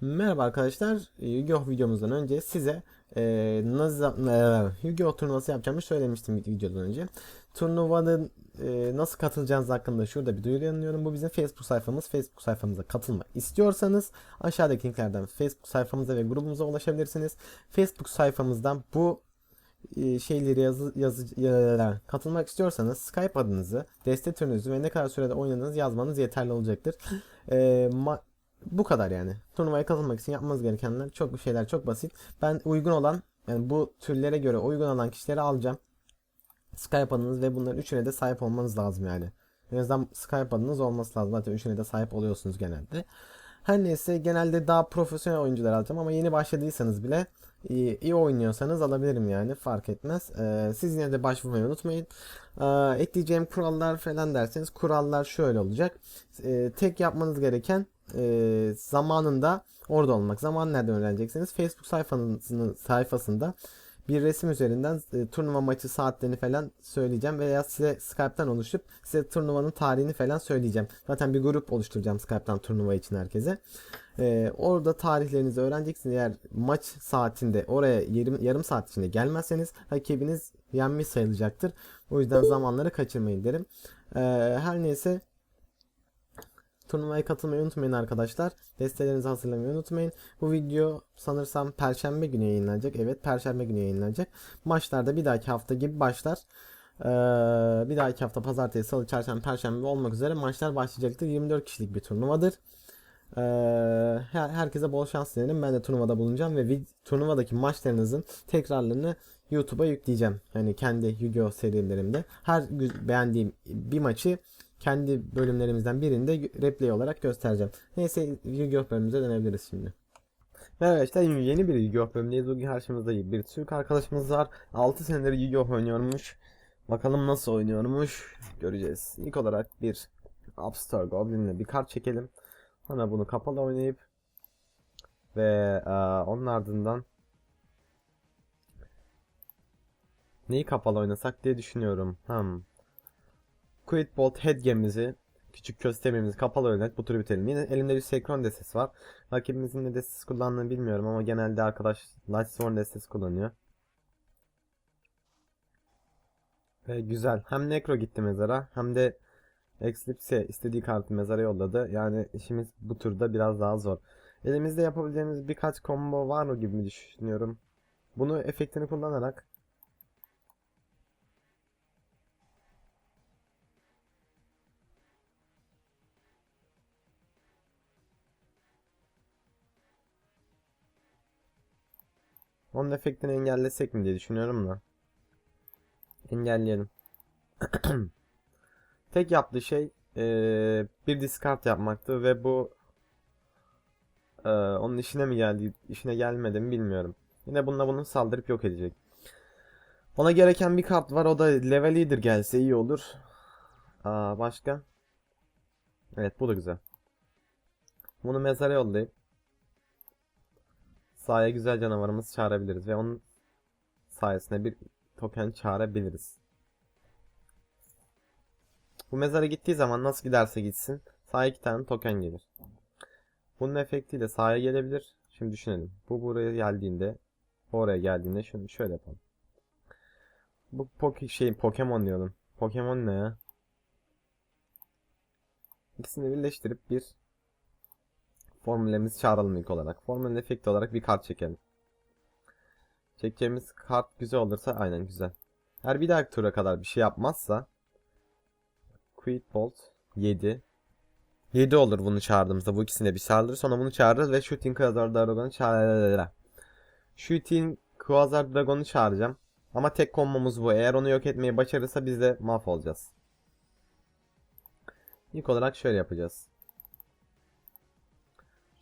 Merhaba arkadaşlar. Yu-Gi-Oh videomuzdan önce size e, nasıl e, Yu-Gi-Oh turnuvası yapacağımı söylemiştim videodan önce. Turnuvanın e, nasıl katılacağınız hakkında şurada bir duyuru yanıyorum. Bu bizim Facebook sayfamız. Facebook sayfamıza katılmak istiyorsanız aşağıdaki linklerden Facebook sayfamıza ve grubumuza ulaşabilirsiniz. Facebook sayfamızdan bu e, şeyleri yazı, yazı, ya- katılmak istiyorsanız Skype adınızı, destek türünüzü ve ne kadar sürede oynadığınızı yazmanız yeterli olacaktır. E, ma- bu kadar yani. Turnuvaya katılmak için yapmanız gerekenler çok bir şeyler çok basit. Ben uygun olan yani bu türlere göre uygun olan kişileri alacağım. Skype adınız ve bunların üçüne de sahip olmanız lazım yani. En azından Skype adınız olması lazım. Zaten üçüne de sahip oluyorsunuz genelde. Her neyse genelde daha profesyonel oyuncular alacağım ama yeni başladıysanız bile iyi, iyi oynuyorsanız alabilirim yani fark etmez. Ee, siz yine de başvurmayı unutmayın. Ee, ekleyeceğim kurallar falan derseniz kurallar şöyle olacak. Ee, tek yapmanız gereken e, zamanında orada olmak. Zaman nereden öğreneceksiniz? Facebook sayfanızın sayfasında bir resim üzerinden e, turnuva maçı saatlerini falan söyleyeceğim veya size Skype'tan oluşup size turnuvanın tarihini falan söyleyeceğim. Zaten bir grup oluşturacağım Skype'tan turnuva için herkese. E, orada tarihlerinizi öğreneceksiniz. Eğer maç saatinde oraya yarım, yarım saat içinde gelmezseniz rakibiniz yenmiş sayılacaktır. O yüzden zamanları kaçırmayın derim. E, her neyse Turnuvaya katılmayı unutmayın arkadaşlar. Destelerinizi hazırlamayı unutmayın. Bu video sanırsam Perşembe günü yayınlanacak. Evet Perşembe günü yayınlanacak. Maçlarda bir dahaki hafta gibi başlar. Ee, bir dahaki hafta Pazartesi, Salı, Çarşamba, Perşembe olmak üzere maçlar başlayacaktır. 24 kişilik bir turnuvadır. Ee, her, herkese bol şans dilerim. Ben de turnuvada bulunacağım ve turnuvadaki maçlarınızın tekrarlarını YouTube'a yükleyeceğim. Yani kendi Yu-Gi-Oh serilerimde. Her beğendiğim bir maçı kendi bölümlerimizden birinde replay olarak göstereceğim. Neyse Yu-Gi-Oh bölümümüze dönebiliriz şimdi. Merhaba arkadaşlar yeni bir Yu-Gi-Oh bölümündeyiz. Bugün karşımızda bir Türk arkadaşımız var. 6 senedir Yu-Gi-Oh oynuyormuş. Bakalım nasıl oynuyormuş göreceğiz. İlk olarak bir Upstar Goblin'le bir kart çekelim. Sonra bunu kapalı oynayıp ve e, onun ardından neyi kapalı oynasak diye düşünüyorum. Hmm. Quit Bolt Headgame'imizi küçük köstememizi kapalı oynayıp bu turu bitirelim. Yine elimde bir Sekron destesi var. Rakibimizin ne destesi kullandığını bilmiyorum ama genelde arkadaş Lightsworn destesi kullanıyor. Ve güzel. Hem Necro gitti mezara hem de Eclipse istediği kartı mezara yolladı. Yani işimiz bu turda biraz daha zor. Elimizde yapabileceğimiz birkaç combo var mı gibi düşünüyorum. Bunu efektini kullanarak Onun efektini engellesek mi diye düşünüyorum da. Engelleyelim. Tek yaptığı şey eee, bir discard yapmaktı ve bu eee, onun işine mi geldi, işine gelmedi mi bilmiyorum. Yine bununla bunu saldırıp yok edecek. Ona gereken bir kart var o da level leader gelse iyi olur. Aa, başka? Evet bu da güzel. Bunu mezara yollayıp sahaya güzel canavarımızı çağırabiliriz ve onun sayesinde bir token çağırabiliriz. Bu mezara gittiği zaman nasıl giderse gitsin sahaya iki tane token gelir. Bunun efektiyle sahaya gelebilir. Şimdi düşünelim. Bu buraya geldiğinde oraya geldiğinde şunu şöyle yapalım. Bu poke şey Pokemon diyorum. Pokemon ne ya? İkisini birleştirip bir formülemizi çağıralım ilk olarak. Formülün efekti olarak bir kart çekelim. Çekeceğimiz kart güzel olursa aynen güzel. Eğer bir dahaki tura kadar bir şey yapmazsa Quit Bolt 7 7 olur bunu çağırdığımızda bu ikisine bir saldırır sonra bunu çağırırız ve Shooting Quasar Dragon'u çağırırız. Shooting Quasar Dragon'u çağıracağım. Ama tek kombomuz bu. Eğer onu yok etmeyi başarırsa biz de mahvolacağız. İlk olarak şöyle yapacağız.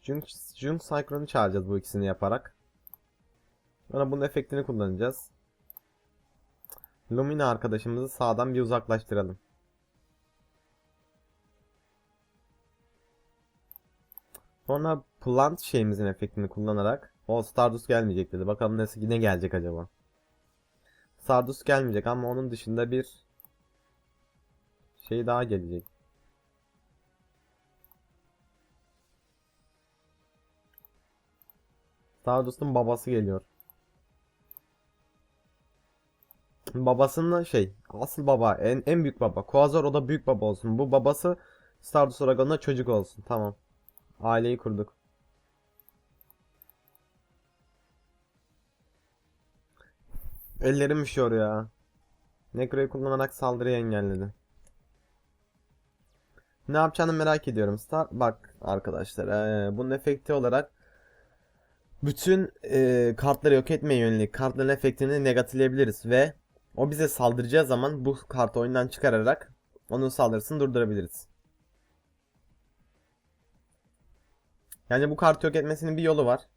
Jung, Jung Cyclone'u çağıracağız bu ikisini yaparak. Sonra bunun efektini kullanacağız. Lumina arkadaşımızı sağdan bir uzaklaştıralım. Sonra plant şeyimizin efektini kullanarak o Stardust gelmeyecek dedi. Bakalım nasıl ne gelecek acaba? Stardust gelmeyecek ama onun dışında bir şey daha gelecek. Stardust'un babası geliyor. Babasının şey asıl baba en en büyük baba. Quasar o da büyük baba olsun. Bu babası Stardust Dragon'da çocuk olsun. Tamam. Aileyi kurduk. Ellerim üşüyor ya. Necro'yu kullanarak saldırıyı engelledi. Ne yapacağını merak ediyorum. Star bak arkadaşlar, eee, bunun efekti olarak bütün eee, kartları yok etmeye yönelik kartların efektini negatifleyebiliriz ve o bize saldıracağı zaman bu kartı oyundan çıkararak onun saldırısını durdurabiliriz. Yani bu kartı yok etmesinin bir yolu var.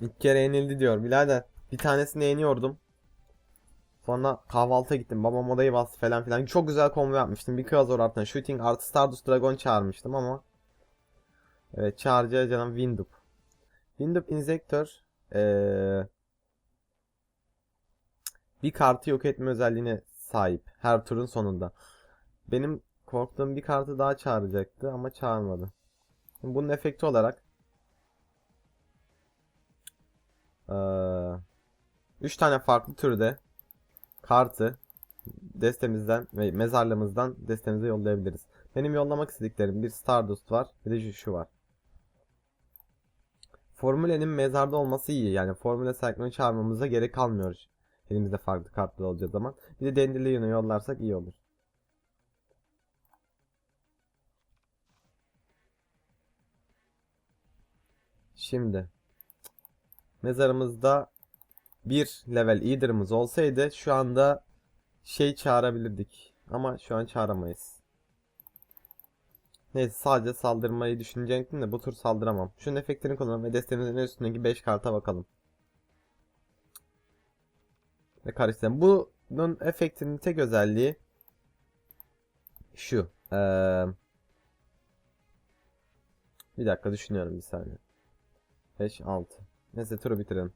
İlk kere yenildi diyor. Birader bir tanesini yeniyordum. Sonra kahvaltıya gittim. Babam odayı bastı falan filan. Çok güzel combo yapmıştım. Bir kız ardından shooting artı Stardust Dragon çağırmıştım ama Evet çağıracağı canım Windup. Windup Injector ee, bir kartı yok etme özelliğine sahip. Her turun sonunda. Benim korktuğum bir kartı daha çağıracaktı ama çağırmadı. Bunun efekti olarak 3 tane farklı türde kartı destemizden ve mezarlığımızdan destemize yollayabiliriz. Benim yollamak istediklerim bir Stardust var, bir de şu, var. Formülenin mezarda olması iyi. Yani formüle cyclone'u çağırmamıza gerek kalmıyor. Elimizde farklı kartlar olacağı zaman. Bir de Dandelion'u yollarsak iyi olur. Şimdi mezarımızda bir level Eater'ımız olsaydı şu anda şey çağırabilirdik. Ama şu an çağıramayız. Neyse sadece saldırmayı düşünecektim de bu tur saldıramam. Şunun efektini kullanalım ve destemizin üstündeki 5 karta bakalım. Ve karıştıralım. Bunun efektinin tek özelliği şu. Ee, bir dakika düşünüyorum bir saniye. 5, 6. Neyse turu bitirelim.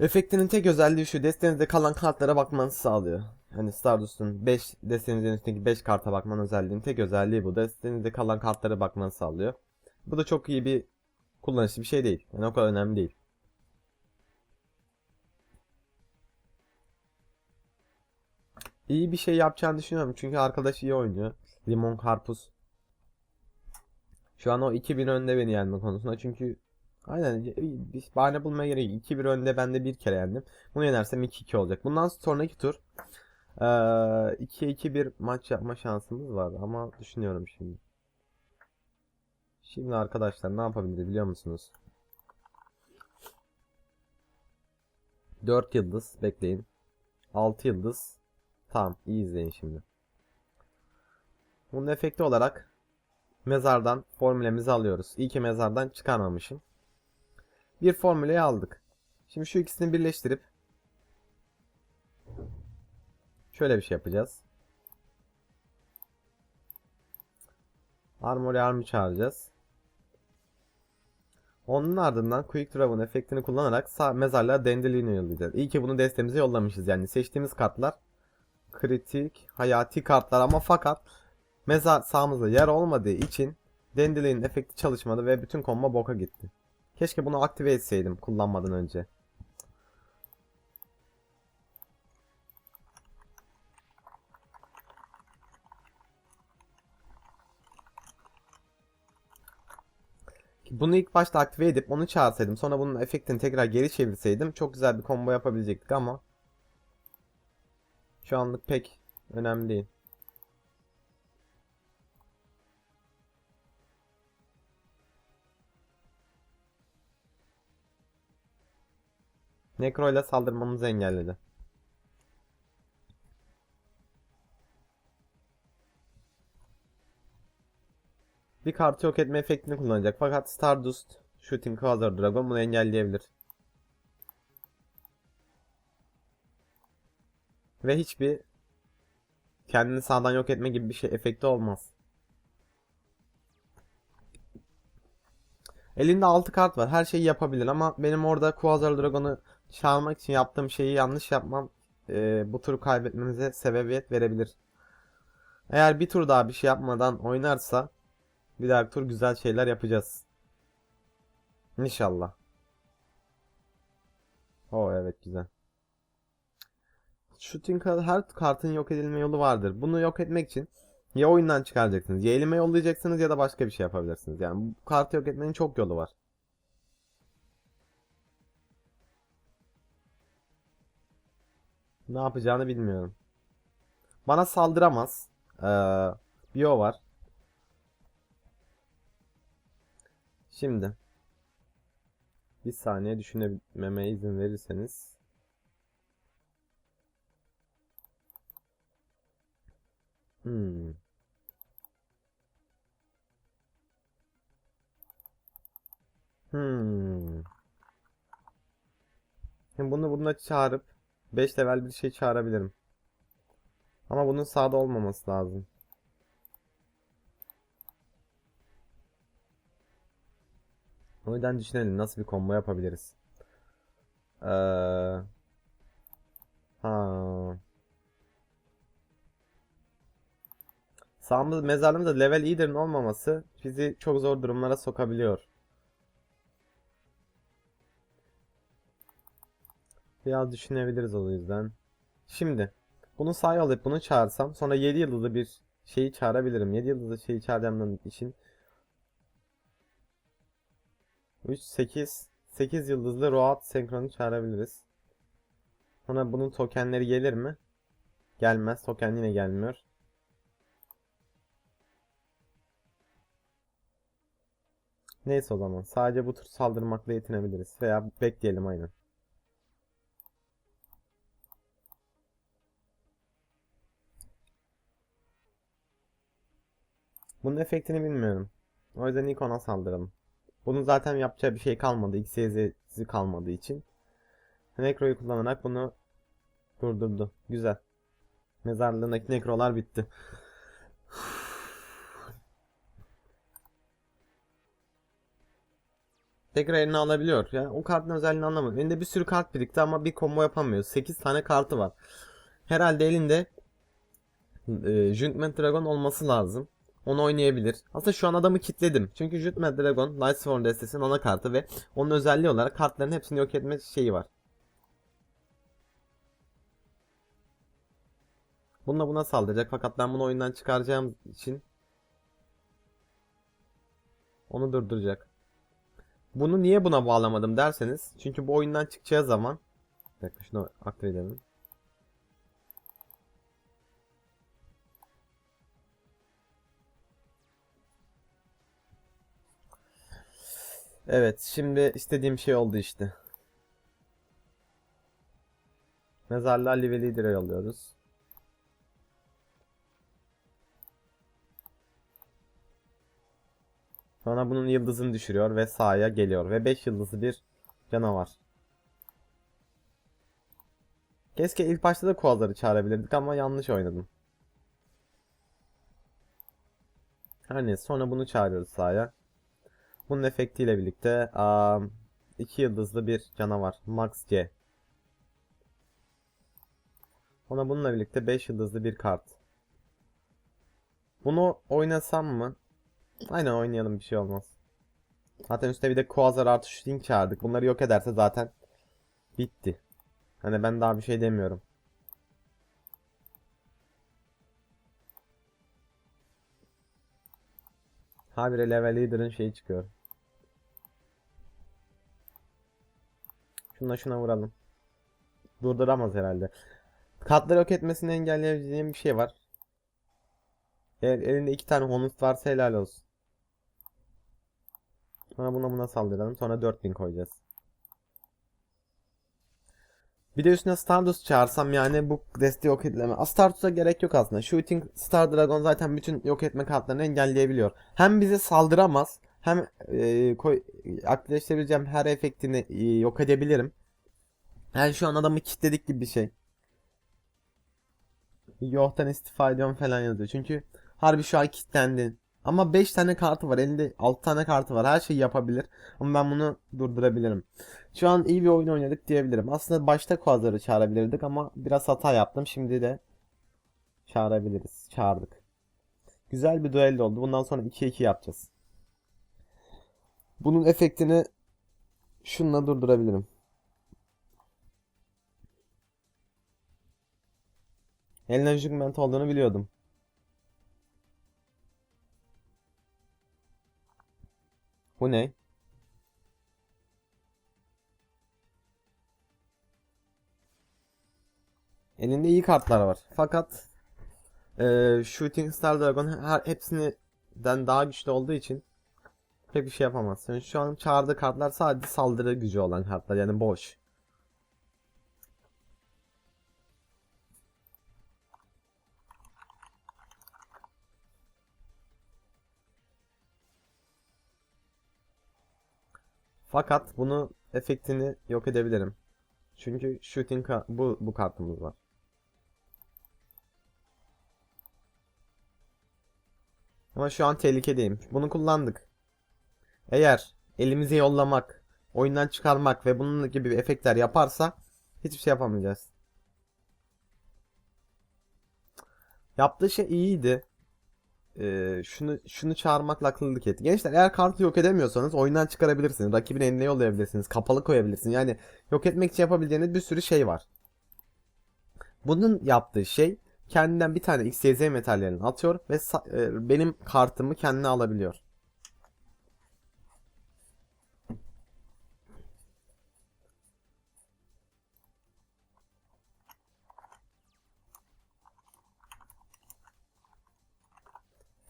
Efektinin tek özelliği şu. Destenizde kalan kartlara bakmanızı sağlıyor. Hani Stardust'un 5 destenizin üstündeki 5 karta bakman özelliğinin tek özelliği bu. Destenizde kalan kartlara bakmanızı sağlıyor. Bu da çok iyi bir kullanışlı bir şey değil. Yani o kadar önemli değil. İyi bir şey yapacağını düşünüyorum. Çünkü arkadaş iyi oynuyor. Limon Karpuz. Şu an o 2000 önde beni yenme konusunda. Çünkü Aynen bir bahane bulmaya gerek yok. 2-1 önde ben de bir kere yendim. Bunu yenersem 2-2 olacak. Bundan sonraki tur 2-2-1 maç yapma şansımız var ama düşünüyorum şimdi. Şimdi arkadaşlar ne yapabiliriz biliyor musunuz? 4 yıldız bekleyin. 6 yıldız. Tamam iyi izleyin şimdi. Bunun efekti olarak mezardan formülemizi alıyoruz. İyi ki mezardan çıkarmamışım bir formüleyi aldık. Şimdi şu ikisini birleştirip şöyle bir şey yapacağız. Armory Arm'ı çağıracağız. Onun ardından Quick Dragon efektini kullanarak sağ mezarlığa Dandelion'u yollayacağız. İyi ki bunu destemize yollamışız. Yani seçtiğimiz kartlar kritik, hayati kartlar ama fakat mezar sağımızda yer olmadığı için Dandelion'un efekti çalışmadı ve bütün komba boka gitti. Keşke bunu aktive etseydim kullanmadan önce. Bunu ilk başta aktive edip onu çağırsaydım sonra bunun efektini tekrar geri çevirseydim çok güzel bir combo yapabilecektik ama şu anlık pek önemli değil. Necro ile saldırmamızı engelledi. Bir kartı yok etme efektini kullanacak. Fakat Stardust Shooting Quasar Dragon bunu engelleyebilir. Ve hiçbir kendini sağdan yok etme gibi bir şey efekti olmaz. Elinde 6 kart var. Her şeyi yapabilir ama benim orada Quasar Dragon'u çağırmak için yaptığım şeyi yanlış yapmam e, bu turu kaybetmemize sebebiyet verebilir. Eğer bir tur daha bir şey yapmadan oynarsa bir dahaki tur güzel şeyler yapacağız. İnşallah. O evet güzel. Shooting card- her kartın yok edilme yolu vardır. Bunu yok etmek için ya oyundan çıkaracaksınız, ya elime yollayacaksınız ya da başka bir şey yapabilirsiniz. Yani bu kartı yok etmenin çok yolu var. Ne yapacağını bilmiyorum. Bana saldıramaz. Ee, bir o var. Şimdi. Bir saniye düşünmeme izin verirseniz. Hmm. Hmm. Şimdi bunu bununla çağırıp 5 level bir şey çağırabilirim. Ama bunun sağda olmaması lazım. O yüzden düşünelim nasıl bir combo yapabiliriz. Ee, ha. Sağımız mezarlığımızda level leader'ın olmaması bizi çok zor durumlara sokabiliyor. Biraz düşünebiliriz o yüzden. Şimdi bunu sahaya alıp bunu çağırsam sonra 7 yıldızlı bir şeyi çağırabilirim. 7 yıldızlı şeyi çağıracağım için 3 8 8 yıldızlı Roat senkronu çağırabiliriz. Sonra bunun tokenleri gelir mi? Gelmez. Token yine gelmiyor. Neyse o zaman. Sadece bu tür saldırmakla yetinebiliriz. Veya bekleyelim aynen. Bunun efektini bilmiyorum. O yüzden ilk ona saldıralım. Bunun zaten yapacağı bir şey kalmadı. X, Y, Z'i kalmadığı için. Necro'yu kullanarak bunu durdurdu. Güzel. Mezarlığındaki nekrolar bitti. Tekrar eline alabiliyor. Yani o kartın özelliğini anlamadım. Elinde bir sürü kart birikti ama bir combo yapamıyor. 8 tane kartı var. Herhalde elinde e, Judgment Dragon olması lazım. Onu oynayabilir. Aslında şu an adamı kitledim. Çünkü Judgment Dragon Lightsworn destesinin ana kartı ve onun özelliği olarak kartların hepsini yok etme şeyi var. Bununla buna saldıracak fakat ben bunu oyundan çıkaracağım için onu durduracak. Bunu niye buna bağlamadım derseniz çünkü bu oyundan çıkacağı zaman bir dakika şunu aktif edelim. Evet, şimdi istediğim şey oldu işte. Mezarlığa Live Leader'e yolluyoruz. Sonra bunun yıldızını düşürüyor ve sahaya geliyor. Ve 5 yıldızlı bir canavar. Keşke ilk başta da koaları çağırabilirdik ama yanlış oynadım. Her neyse sonra bunu çağırıyoruz sahaya. Bunun efektiyle birlikte 2 yıldızlı bir canavar. Max C. Ona bununla birlikte 5 yıldızlı bir kart. Bunu oynasam mı? Aynen oynayalım bir şey olmaz. Zaten üstte bir de Quasar artı Shooting çağırdık. Bunları yok ederse zaten bitti. Hani ben daha bir şey demiyorum. Habire level leader'ın şeyi çıkıyor. Şuna şuna vuralım. Durduramaz herhalde. Katları yok etmesini engelleyebileceğim bir şey var. Eğer elinde iki tane honus varsa helal olsun. Sonra buna buna saldıralım. Sonra 4000 koyacağız. Bir de üstüne Stardust çağırsam yani bu desteği yok edileme. Stardust'a gerek yok aslında. Shooting Star Dragon zaten bütün yok etme kartlarını engelleyebiliyor. Hem bize saldıramaz hem e, koy, aktifleştirebileceğim her efektini e, yok edebilirim. Yani şu an adamı kilitledik gibi bir şey. Yoktan istifa ediyorum falan yazıyor. Çünkü harbi şu an kilitlendin. Ama 5 tane kartı var. Elinde 6 tane kartı var. Her şeyi yapabilir. Ama ben bunu durdurabilirim. Şu an iyi bir oyun oynadık diyebilirim. Aslında başta Quasar'ı çağırabilirdik ama biraz hata yaptım. Şimdi de çağırabiliriz. Çağırdık. Güzel bir duello oldu. Bundan sonra 2'ye 2 yapacağız. Bunun efektini şununla durdurabilirim. Eline jugment olduğunu biliyordum. Bu ne? Elinde iyi kartlar var. Fakat eee, Shooting Star Dragon her hepsinden daha güçlü olduğu için pek bir şey yapamaz. Yani şu an çağırdığı kartlar sadece saldırı gücü olan kartlar yani boş. Fakat bunu efektini yok edebilirim. Çünkü shooting bu bu kartımız var. Ama şu an tehlikedeyim. Bunu kullandık. Eğer elimizi yollamak, oyundan çıkarmak ve bunun gibi efektler yaparsa hiçbir şey yapamayacağız. Yaptığı şey iyiydi. Ee, şunu şunu çağırmakla akıllılık etti. Gençler eğer kartı yok edemiyorsanız oyundan çıkarabilirsiniz. Rakibin eline yollayabilirsiniz. Kapalı koyabilirsiniz. Yani yok etmek için yapabileceğiniz bir sürü şey var. Bunun yaptığı şey kendinden bir tane XYZ metallerini atıyor ve e, benim kartımı kendine alabiliyor.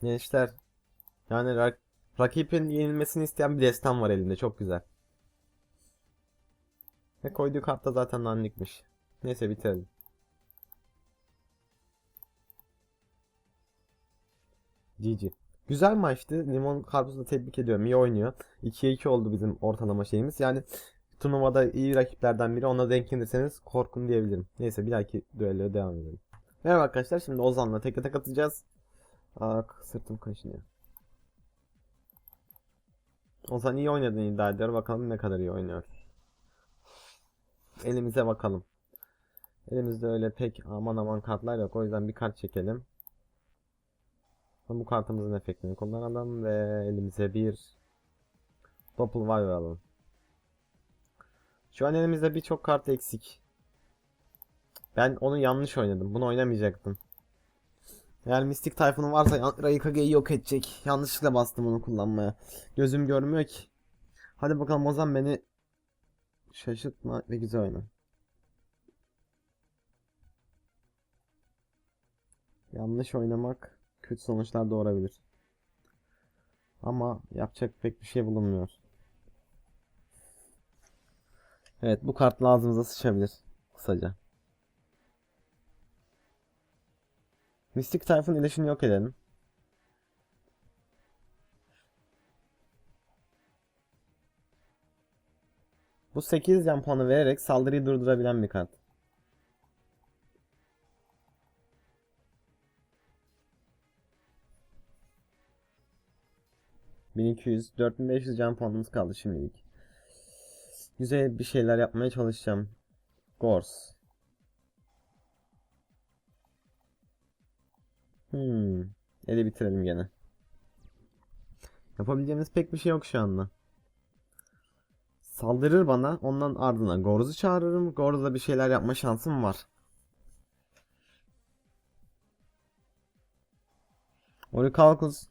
Gençler yani rak- rakibin yenilmesini isteyen bir destan var elinde. Çok güzel. Ve koyduğu kart da zaten dandik Neyse bitirelim. GG. Güzel maçtı. Limon Karpuz'u tebrik ediyorum. İyi oynuyor. 2'ye 2 oldu bizim ortalama şeyimiz. Yani turnuvada iyi rakiplerden biri. Ona denk gelirseniz korkun diyebilirim. Neyse bir dahaki düelloya devam edelim. Merhaba arkadaşlar. Şimdi Ozan'la tek tek atacağız. Aa, sırtım kaşınıyor. Ozan iyi oynadığını iddia ediyor. Bakalım ne kadar iyi oynuyor. Elimize bakalım. Elimizde öyle pek aman aman kartlar yok. O yüzden bir kart çekelim. Bu kartımızın efektini kullanalım ve elimize bir Doppelwire alalım. Şu an elimizde birçok kart eksik. Ben onu yanlış oynadım. Bunu oynamayacaktım. Eğer Mystic Typhoon'un varsa Raikage'yi yok edecek. Yanlışlıkla bastım onu kullanmaya. Gözüm görmüyor ki. Hadi bakalım o zaman beni şaşırtma ve güzel oyna. Yanlış oynamak kötü sonuçlar doğurabilir. Ama yapacak pek bir şey bulunmuyor. Evet bu kart ağzımıza sıçabilir. Kısaca. Mystic Typhoon ilişini yok edelim. Bu 8 can puanı vererek saldırıyı durdurabilen bir kart. 1200, 4500 can puanımız kaldı şimdilik. Güzel bir şeyler yapmaya çalışacağım. Gors. Hmm. Eli bitirelim gene. Yapabileceğimiz pek bir şey yok şu anda. Saldırır bana. Ondan ardına Gorz'u çağırırım. Gorz'da bir şeyler yapma şansım var. Orichalcus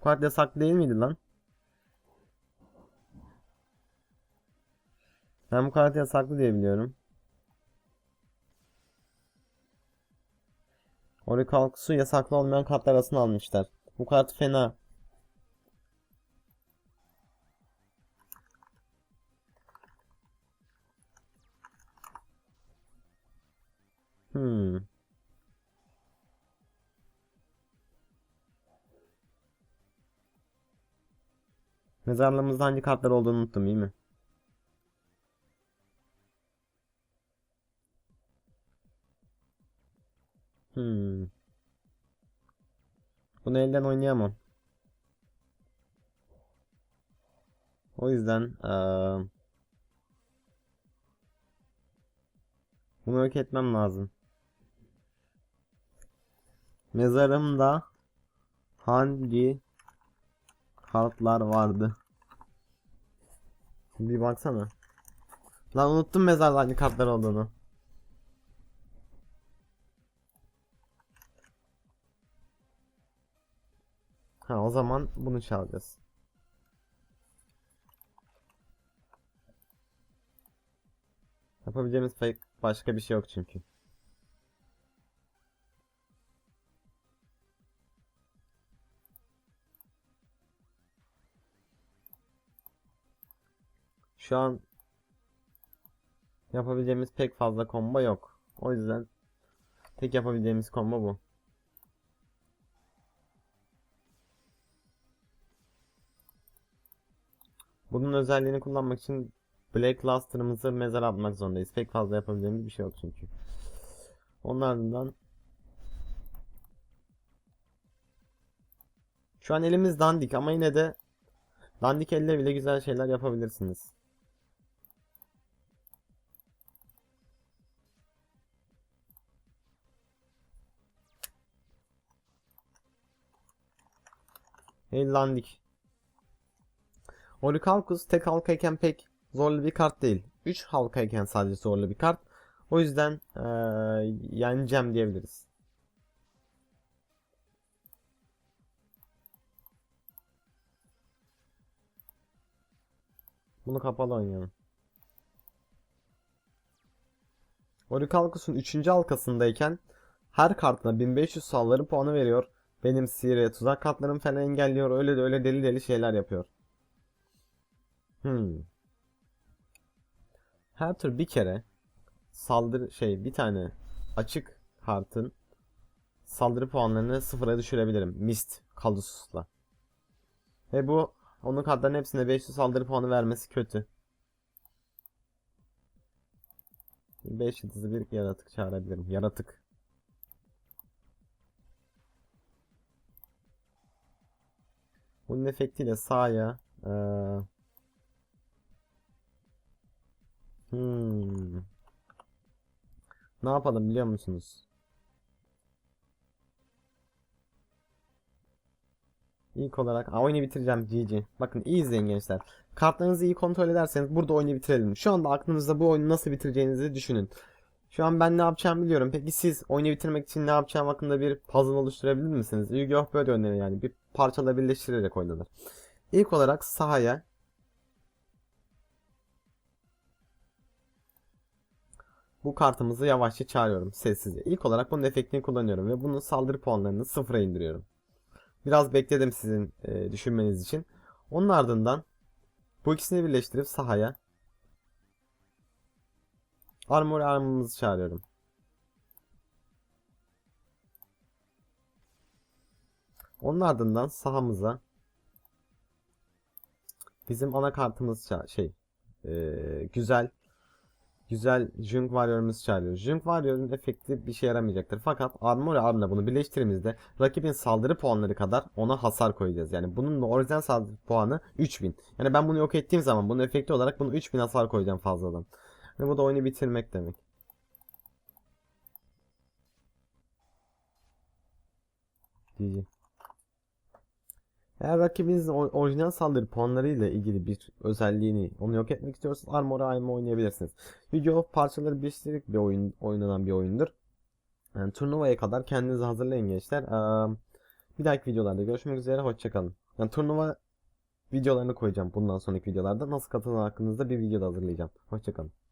Bu kart yasak değil miydi lan? Ben bu kartı yasaklı diye biliyorum. Orikalkus'u yasaklı olmayan kartlar arasına almışlar. Bu kart fena. Hmm. Mezarlığımızda hangi kartlar olduğunu unuttum iyi mi? Hmm. Bunu elden oynayamam. O yüzden ee, Bunu yok etmem lazım. Mezarımda hangi kartlar vardı? Bir baksana. Lan unuttum mezarda hangi kartlar olduğunu. Ha o zaman bunu çalacağız. Yapabileceğimiz pek başka bir şey yok çünkü. Şu an yapabileceğimiz pek fazla combo yok. O yüzden tek yapabileceğimiz combo bu. Bunun özelliğini kullanmak için Black Luster'ımızı mezara atmak zorundayız. Pek fazla yapabileceğimiz bir şey yok çünkü. Onun ardından Şu an elimiz dandik ama yine de dandik elle bile güzel şeyler yapabilirsiniz. El dandik. Orichalcus tek halkayken pek zorlu bir kart değil. 3 halkayken sadece zorlu bir kart. O yüzden eee yeneceğim diyebiliriz. Bunu kapalı oynayalım. Orichalcus'un 3. halkasındayken her kartına 1500 saldırı puanı veriyor. Benim sihir, tuzak kartlarımı falan engelliyor. Öyle de öyle deli deli şeyler yapıyor. Hmm. Her tur bir kere saldırı şey bir tane açık kartın saldırı puanlarını sıfıra düşürebilirim. Mist Kaldusus'la. Ve bu onun kartların hepsine 500 saldırı puanı vermesi kötü. 5 yıldızlı bir yaratık çağırabilirim. Yaratık. Bunun efektiyle sahaya eee Hmm. Ne yapalım biliyor musunuz? İlk olarak Aa, oyunu bitireceğim GG. Bakın iyi izleyin gençler. Kartlarınızı iyi kontrol ederseniz burada oyunu bitirelim. Şu anda aklınızda bu oyunu nasıl bitireceğinizi düşünün. Şu an ben ne yapacağımı biliyorum. Peki siz oyunu bitirmek için ne yapacağım hakkında bir puzzle oluşturabilir misiniz? Yu-Gi-Oh böyle oynanır yani. Bir parçala birleştirerek oynanır. İlk olarak sahaya bu kartımızı yavaşça çağırıyorum sessizce. İlk olarak bunun efektini kullanıyorum ve bunun saldırı puanlarını sıfıra indiriyorum. Biraz bekledim sizin e, düşünmeniz için. Onun ardından bu ikisini birleştirip sahaya Armor armamızı çağırıyorum. Onun ardından sahamıza bizim ana kartımız şey e, güzel güzel Junk Warrior'ımızı çağırıyor. Junk Warrior'ın efekti bir şey yaramayacaktır. Fakat Armor Arm'la bunu birleştirdiğimizde rakibin saldırı puanları kadar ona hasar koyacağız. Yani bunun orijinal saldırı puanı 3000. Yani ben bunu yok ettiğim zaman bunun efekti olarak bunu 3000 hasar koyacağım fazladan. Ve bu da oyunu bitirmek demek. GG. Eğer rakibinizin or- orijinal saldırı puanlarıyla ilgili bir özelliğini onu yok etmek istiyorsanız Armor Aim'i oynayabilirsiniz. Yu-Gi-Oh parçaları birleştirerek bir oyun oynanan bir oyundur. Yani turnuvaya kadar kendinizi hazırlayın gençler. Ee, bir dahaki videolarda görüşmek üzere. Hoşçakalın. Yani turnuva videolarını koyacağım bundan sonraki videolarda. Nasıl katılın hakkınızda bir video da hazırlayacağım. Hoşçakalın.